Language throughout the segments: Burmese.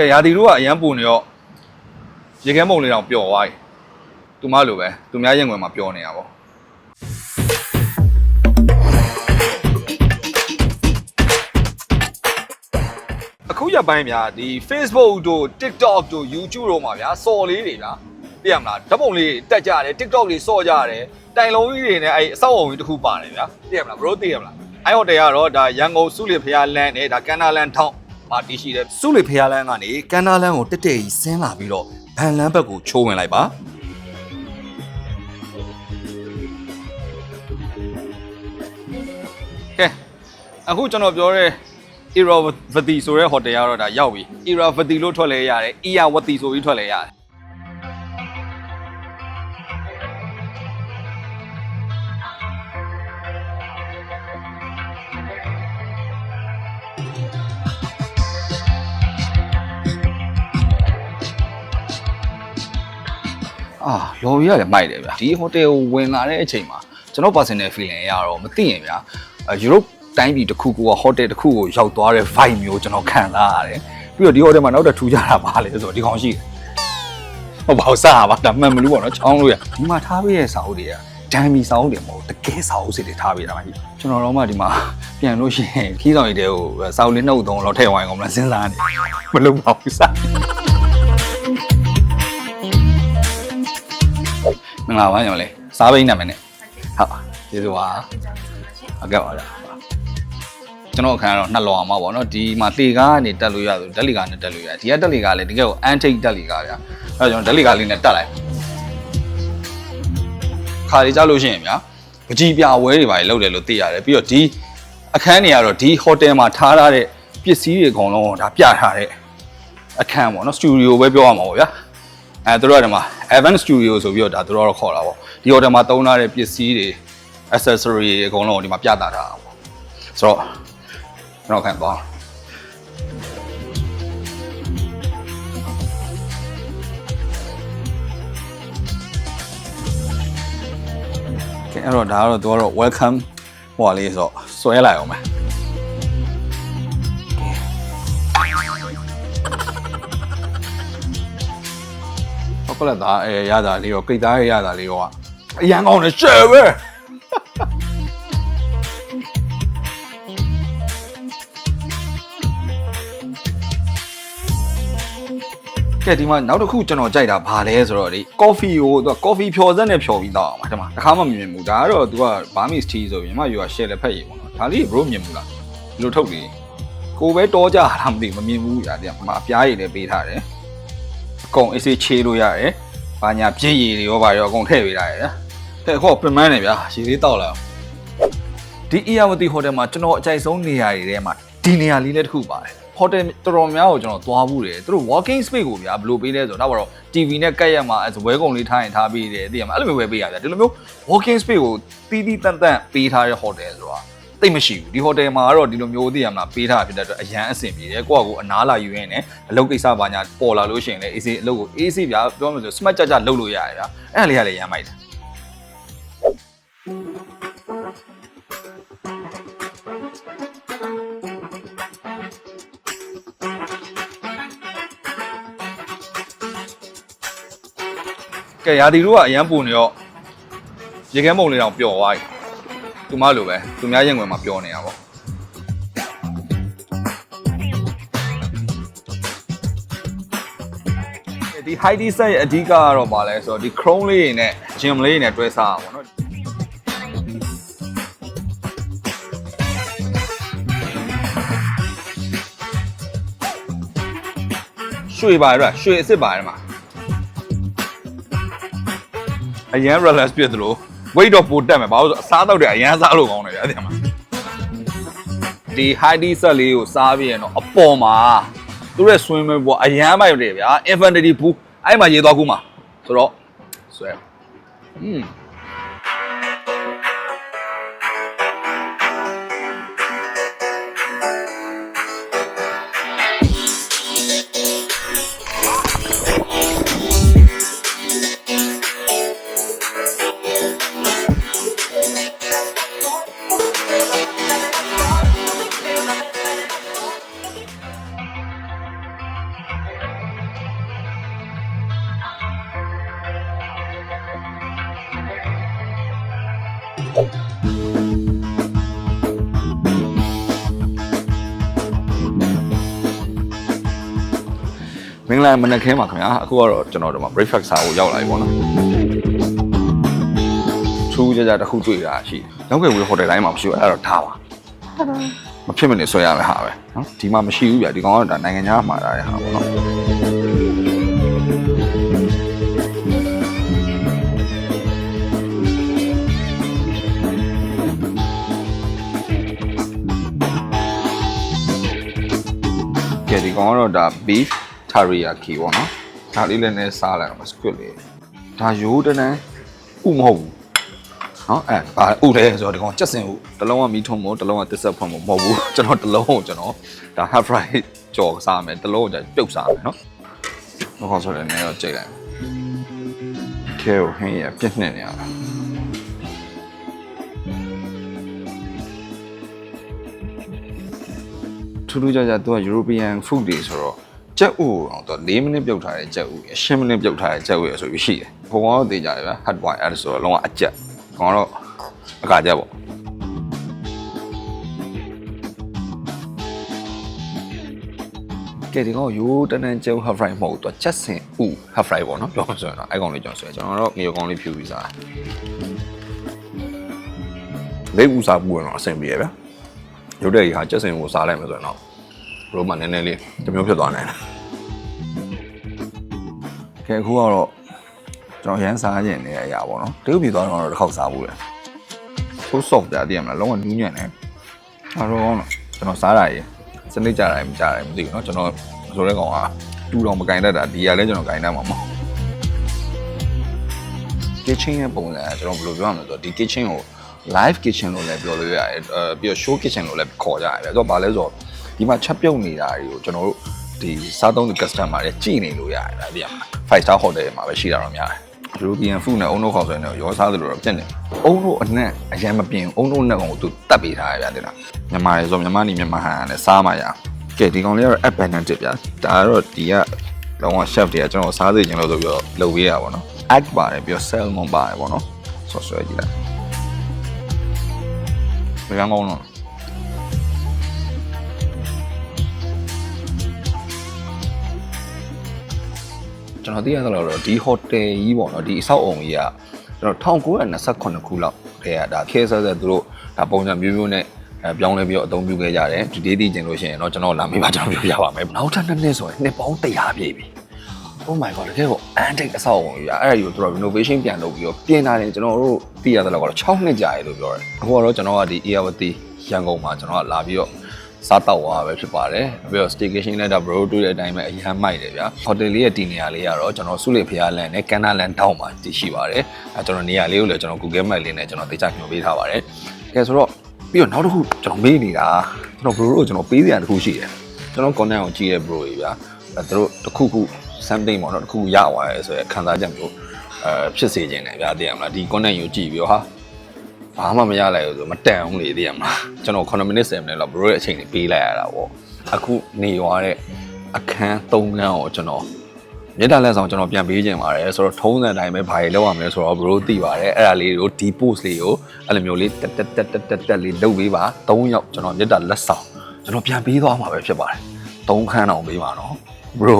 ကဲရာသီတို့ကအရန်ပူနေတော့ရေခဲမုံလေးတောင်ပျော်သွားပြီသူမလိုပဲသူများရင်ဝင်မှာပျော်နေတာပေါ့အခုရပိုင်းဗျာဒီ Facebook တို့ TikTok တို့ YouTube တို့မှာဗျာစော်လေးတွေဗျာသိရမလားဓာတ်ပုံလေးတက်ကြတယ် TikTok တွေစော်ကြတယ်တိုင်လုံးကြီးတွေနဲ့အဲ့အဆောက်အုံကြီးတစ်ခုပါတယ်ဗျာသိရမလားဘရိုသိရမလားအဲ့ဟိုတယ်ကတော့ဒါရန်ကုန်စုလီဖျားလန်းနဲ့ဒါကန်နာလန်းထောင်း ပါတီရှိတယ်စုလီဖျားလန်းကနေကန်နာလန်းကိုတက်တက်ကြီးဆင်းလာပြီးတော့ဗန်လန်းဘက်ကိုချိုးဝင်လိုက်ပါကဲအခုကျွန်တော်ပြောတဲ့ Iravati ဆိုတဲ့ဟိုတယ်ကတော့ဒါရောက်ပြီ Iravati လို့ထွက်လဲရတယ် Iyawati ဆိုပြီးထွက်လဲရတယ် အာလော်ရီရတယ်မိုက်တယ်ဗျာဒီဟိုတယ်ကိုဝင်လာတဲ့အချိန်မှာကျွန်တော် personal feeling ရတော့မသိရင်ဗျာယူရိုပတိုင်းပြည်တစ်ခုကဟိုတယ်တစ်ခုကိုရောက်သွားတဲ့ vibe မျိုးကျွန်တော်ခံစားရတယ်ပြီးတော့ဒီဟိုတယ်မှာနောက်တစ်ထူးကြတာပါလေဆိုတော့ဒီကောင်ရှိတယ်ဟုတ်ပါဘူးစားပါဒါမှန်မလို့ပေါ့နော်ချောင်းလို့ရဒီမှာထားပေးတဲ့စာအုပ်တွေကဒမ်မီစာအုပ်တွေမဟုတ်တကယ်စာအုပ်စစ်တွေထားပေးတာပါကြီးကျွန်တော်တော့မှဒီမှာပြန်လို့ရှိရင်ခီးဆောင်ရည်တဲ့ကိုစာအုပ်လေးနှုတ်သုံးတော့ထည့်ဝိုင်းကောင်မလားစဉ်းစားနေမလုပ်ပါဘူးစား င်္ဂလာပါညီမလေးစားပိန်းနာမည်နဲ့ဟုတ်ကျေးဇူးပါဟုတ်ကဲ့ပါဗျာကျွန်တော်အခန်းကတော့နှစ်လောအောင်ပါဗောနော်ဒီမှာတေကားကနေတက်လို့ရဆိုဓာတ်လီကားနဲ့တက်လို့ရဒီကတက်လီကားလည်းတကယ်ကိုအန်ထိတ်တက်လီကားဗျာအဲ့တော့ကျွန်တော်ဓာတ်လီကားလေးနဲ့တက်လိုက်ခါလေးကြောက်လို့ရှိရင်ဗျာပကြီးပြဝဲတွေပါလေလောက်တယ်လို့သိရတယ်ပြီးတော့ဒီအခန်းတွေကတော့ဒီဟိုတယ်မှာထားထားတဲ့ပစ္စည်းတွေအကုန်လုံးဒါပြထားတဲ့အခန်းပေါ့နော်စတူဒီယိုပဲပြောရမှာပေါ့ဗျာ အဲသူတို့ကဒီမှာ Evan Studio ဆိုပြီးတော့ဒါသူတို့ကတော့ခေါ်တာပေါ့ဒီ hotel မှာသုံးထားတဲ့ပစ္စည်းတွေ accessory တွေအကုန်လုံးကိုဒီမှာပြသထားတာပေါ့ဆိုတော့ကျွန်တော်ခံသွားကဲအဲ့တော့ဒါကတော့သူကတော့ welcome ဟိုဟာလေးဆိုတော့ဆွဲလိုက်အောင်မယ် ချောကလက်သားအဲရတာလေးရောကိတ်သားရရတာလေးရောကအရန်ကောင်းတယ်ရှယ်ပဲကဲဒီမှာနောက်တစ်ခုကျွန်တော်ကြိုက်တာဘာလဲဆိုတော့ဒီ coffee ကိုသူက coffee ဖြော်စက်နဲ့ဖြော်ပြီးတောက်အောင်ပါဒီမှာတစ်ခါမှမမြင်ဘူးဒါကတော့သူက Burmese tea ဆိုရင်မှယူက share လက်ဖက်ရည်ပေါ့နော်ဒါလေး bro မြင်ဘူးလားဒီလိုထုတ်ပြီးကိုပဲတောကြတာမသိဘူးမမြင်ဘူးညာတဲ့မှာအပြားရည်လည်းပေးထားတယ် အကုန်အေးဆေးချေးလို့ရတယ်။ဘာညာပြည့်ရည်တွေရောဘာရောအကုန်ထည့်ပေးထားရတယ်။တဲ့ခေါ့ပင်မန်းနေဗျာ။ရေလေးတောက်လာအောင်။ဒီအီယာဝတီဟိုတယ်မှာကျွန်တော်အကြိုက်ဆုံးနေရာတွေထဲမှာဒီနေရာလေးလည်းတစ်ခုပါတယ်။ဟိုတယ်တော်တော်များကိုကျွန်တော်သွားဘူးတယ်။သူတို့ walking space ကိုဗျာဘယ်လိုပေးလဲဆိုတော့တော့ TV နဲ့ကက်ရက်မှာဇပွဲကုံလေးထားရင်ထားပေးတယ်သိရမှာအဲ့လိုမျိုးပဲပေးရဗျာ။ဒီလိုမျိုး walking space ကိုတီးတီးတန့်တန့်ပေးထားတဲ့ဟိုတယ်ဆိုတော့ တိတ်မရှိဘူးဒီဟိုတယ်မှာကတော့ဒီလိုမျိုးသိရမလားပေးထားတာဖြစ်တဲ့အတွက်အရန်အဆင်ပြေတယ်ကိုယ့်အကူအနားလာယူရင်းနဲ့အလုပ်ကိစ္စဘာညာပေါ်လာလို့ရှိရင်လည်းအေးစေးအလုပ်ကိုအေးစေးဗျာပြောမှဆို smart ကြကြလုပ်လို့ရတယ်ဗျာအဲ့ဒါလေးကလည်းရမ်းမိုက်တယ်ကဲရာသီတို့ကအရန်ပူနေတော့ရေခဲမုံလေးတောင်ပျော်သွားပြီ သူမလိုပဲသူများရင်ဝင်မှာပျော်နေတာပေါ့ဒီ high D set ရဲ့အဓိကကတော့ပါလဲဆိုတော့ဒီ chrome လေးတွေနဲ့ gym လေးတွေနဲ့တွဲစားတာပေါ့နော်ရွှေပါရရွှေအစ်စ်ပါရမှာအရန် relax ဖြစ်သလို weight တော့ပိုတက်မယ်ဘာလို့ဆိုအစားတော့တယ်အရန်စားလို့ကောင်းတယ်ဗျာအဲ့ဒီမှာဒီ high D set လေးကိုစားပြီးရင်တော့အပေါ်မှာသူတို့ရဲ့ swimmer ပေါ်အရန်မိုက်တယ်ဗျာ infinity pool အဲ့မှာရေသွားကူးမှာဆိုတော့ဆွဲอืม မင်္ဂလာမနက်ခင်းပါခင်ဗျာအခုကတော့ကျွန်တော်တို့မှာ breakfast စားဖို့ရောက်လာပြီပေါ့နော်ထူးကြကြတစ်ခုတွေ့တာရှိတယ်နောက်ခဲ့ဝေးဟိုတယ်တိုင်းမှာမရှိဘူးအဲ့တော့ထားပါမဖြစ်မနေဆွဲရမယ်ဟာပဲနော်ဒီမှာမရှိဘူးဗျဒီကောင်ကတော့ဒါနိုင်ငံခြားမှာလာတဲ့ဟာပေါ့နော် ကဲဒီကောင်ကတော့ဒါ beef teriyaki ပေါ့နော်ဒါလေးလည်းနည်းစားလိုက်အောင် squid လေးဒါရိုးတန်းတန်းဥမဟုတ်ဘူးနော်အဲဘာဥလဲဆိုတော့ဒီကောင်ချက်စင်ဥတစ်လုံးကမီးထုံမို့တစ်လုံးကတစ်ဆက်ဖွင့်မို့မဟုတ်ဘူးကျွန်တော်တစ်လုံးကိုကျွန်တော်ဒါ half fry ကြော်စားမယ်တစ်လုံးကိုကျပြုတ်စားမယ်နော်ဘယ်ကောင်ဆိုလဲနည်းတော့ကြိတ်လိုက်ခဲကိုဟင်းရပြည့်နေနေရတာ ထူးထူးခြားခြားသူက European food တွေဆိုတော့ကြက်ဥကိုတော့သူ4မိနစ်ပြုတ်ထားတဲ့ကြက်ဥရ10မိနစ်ပြုတ်ထားတဲ့ကြက်ဥရဆိုပြီးရှိတယ်။ဘုံကတော့သိကြတယ်ဗျာ hot boil အဲ့ဒါဆိုတော့လုံးဝအကြက်။ကောင်ကတော့အကာကြက်ပေါ့။ကဲဒီကောင်ရိုးတန်းတန်းကြက်ဥ hot fry မဟုတ်ဘူးသူချက်စင်ဥ hot fry ပေါ့နော်ပြောမှဆိုရင်တော့အဲ့ကောင်လေးကျွန်တော်ဆွဲကျွန်တော်တော့ငရုတ်ကောင်လေးဖြူပြီးစားတယ်။လေးဥစားပူရင်တော့အဆင်ပြေဗျာ။ရုပ်တဲ့ကြီးဟာချက်စင်ကိုစားလိုက်မယ်ဆိုရင်တော့ဘ ရိုးမှနည်းနည်းလေးတစ်မျိုးဖြစ်သွားနိုင်တယ်ကဲအခုကတော့ကျွန်တော်ရမ်းစားကျင်နေတဲ့အရာပေါ့နော်တရုတ်ပြည်သွားတော့တစ်ခေါက်စားဘူးလေဆိုးဆော့ပြတည်ရမလားလုံးဝနူးညံ့တယ်အားလုံးကောင်းတော့ကျွန်တော်စားတာရေစနစ်ကြတာရေမကြတာရေမသိဘူးနော်ကျွန်တော်ဆိုတဲ့ကောင်ကတူတော်မကင်တတ်တာဒီရလဲကျွန်တော်ကင်တတ်မှာမဟုတ် kitchen ရဲ့ပုံစံကကျွန်တော်ဘယ်လိုပြောရမလဲဆိုတော့ဒီ kitchen ကို live kitchen လို့လည်းပြောလို့ရတယ်ပြီးတော့ show kitchen လို့လည်းခေါ်ကြရတယ်ဆိုတော့ဘာလဲဆိုတော့ ဒီမှာချက်ပြုတ်နေတာတွေကိုကျွန်တော်တို့ဒီစားသုံးသူ customer တွေကြည့်နေလို့ရတယ်ဗျာ5 star hotel မှာပဲရှိတာတော့များတယ် European food နဲ့အုံတို့ခေါ်ဆိုရင်တော့ရောစားသလိုတော့ပြက်နေအုံတို့အနက်အရင်မပြင်အုံတို့နဲ့ကောင်ကိုသူတတ်ပေးထားရဗျာတဲ့လားမြန်မာလေဆိုမြန်မာနေမြန်မာဟန်နဲ့စားမှရကဲဒီကောင်လေးကတော့ app benefit ဗျာဒါကတော့ဒီကလောက chef တွေကကျွန်တော်စားသိချင်လို့ဆိုပြီးတော့လုပ်ပေးရပါတော့ egg ပါတယ်ပြီးတော့ salmon ပါတယ်ပေါ့နော်ဆော့ဆွဲကြည့်လိုက်ဘယ်ကောင်တော့ ကျွန်တော်သိရသလောက်တော့ဒီ hotel ကြီးပေါ့နော်ဒီအဆောက်အုံကြီးကကျွန်တော်1928ခုလောက်တည်းကဒါခဲဆက်ဆက်သူတို့ဒါပုံစံမျိုးမျိုးနဲ့အဲပြောင်းလဲပြီးတော့အသုံးပြုခဲ့ကြတယ်ဒီဒေးသိကျင်လို့ရှိရင်တော့ကျွန်တော်လာမေးပါကျွန်တော်ပြောပြပါမယ်နောက်ထပ်နှစ်နှစ်ဆိုရင်နှစ်ပေါင်း100ပြည့်ပြီ Oh my god တကယ်ကိုအန်တိတ်အဆောက်အုံကြီးอ่ะအဲ့ဒါကြီးကိုသူတို့ renovation ပြန်လုပ်ပြီးတော့ပြင်လာတယ်ကျွန်တော်တို့သိရသလောက်ကတော့6နှစ်ကြာရေလို့ပြောတယ်အခုကတော့ကျွန်တော်ကဒီ Airwati ရန်ကုန်မှာကျွန်တော်ကလာပြီးတော့ စားတော့သွားပဲဖြစ်ပါတယ်ပြီးတော့ staycation နဲ့ဒါ bro တွေ့တဲ့အတိုင်းပဲအရန်မိုက်တယ်ဗျာ hotel လေးရဲ့တည်နေရာလေးကတော့ကျွန်တော်စုလေဖျားလန်နဲ့ကန်နာလန်တောင်းမှာတည်ရှိပါတယ်အဲကျွန်တော်နေရာလေးကိုလည်းကျွန်တော် Google Map လေးနဲ့ကျွန်တော်သိချညွှန်ပေးထားပါတယ်ကဲဆိုတော့ပြီးတော့နောက်တစ်ခုကျွန်တော်မေးနေတာကျွန်တော် bro တို့ကျွန်တော်ပေးစရာတစ်ခုရှိတယ်ကျွန်တော် content ကိုကြည့်ရ bro ကြီးဗျာအဲသူတို့တစ်ခုခု something ပေါ့နော်တစ်ခုရသွားရဲဆိုရယ်ခံစားချက်မျိုးအဲဖြစ်စေခြင်းတယ်ဗျာသိရမလားဒီ content ကိုကြည့်ပြီးတော့ဟာ ဘာမှမရလိုက်ဘူးဆိုမတန်အောင်လေသိရမလားကျွန်တော်9မိနစ်10မိနစ်လောက် bro ရဲ့အချိန်လေးပေးလိုက်ရတာပေါ့အခုနေရွာတဲ့အခန်း3ခန်းကိုကျွန်တော်မြေတားလက်ဆောင်ကျွန်တော်ပြန်ပေးခြင်းပါတယ်ဆိုတော့ထုံးစံတိုင်းပဲဘာတွေလောက်ရမလဲဆိုတော့ bro သိပါတယ်အဲ့ဒါလေးကိုဒီ post လေးကိုအဲ့လိုမျိုးလေးတက်တက်တက်တက်တက်တက်လေးလုပ်ပေးပါ3ယောက်ကျွန်တော်မြေတားလက်ဆောင်ကျွန်တော်ပြန်ပေးသွားမှာပဲဖြစ်ပါတယ်3ခန်းတော့ပေးပါနော် bro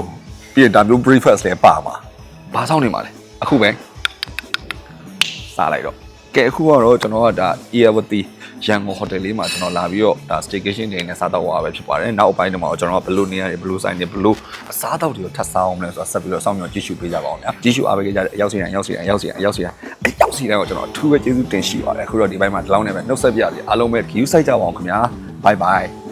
ပြီးရင်ဒါမျိုး breakfast လည်းပါမှာဘာဆောင်နေမှာလဲအခုပဲစားလိုက်တော့ ကဲအခုကတော့ကျွန်တော်ကဒါ Airwati ရန်ကုန်ဟိုတယ်လေးမှာကျွန်တော်လာပြီးတော့ဒါ staycation တွေနဲ့စားတော့ဝါပဲဖြစ်ပါတယ်နောက်အပိုင်းတွေမှာတော့ကျွန်တော်ကဘလို့နေရတယ်ဘလို့ဆိုင်နေဘလို့အစားအသောက်တွေကိုထပ်စားအောင်လဲဆိုတော့ဆက်ပြီးတော့စောင့်မျှော်ကြည့်ရှုပေးကြပါအောင်ဗျာကြည့်ရှုအားပေးကြတဲ့အရောက်စီတိုင်းရောက်စီတိုင်းရောက်စီတိုင်းရောက်စီတိုင်းအရောက်စီတိုင်းကိုကျွန်တော်အထူးပဲကျေးဇူးတင်ရှိပါတယ်အခုတော့ဒီဘက်မှာဒီလောက်နဲ့ပဲနှုတ်ဆက်ပြရစီအားလုံးပဲ view site ကြပါအောင်ခင်ဗျာ bye bye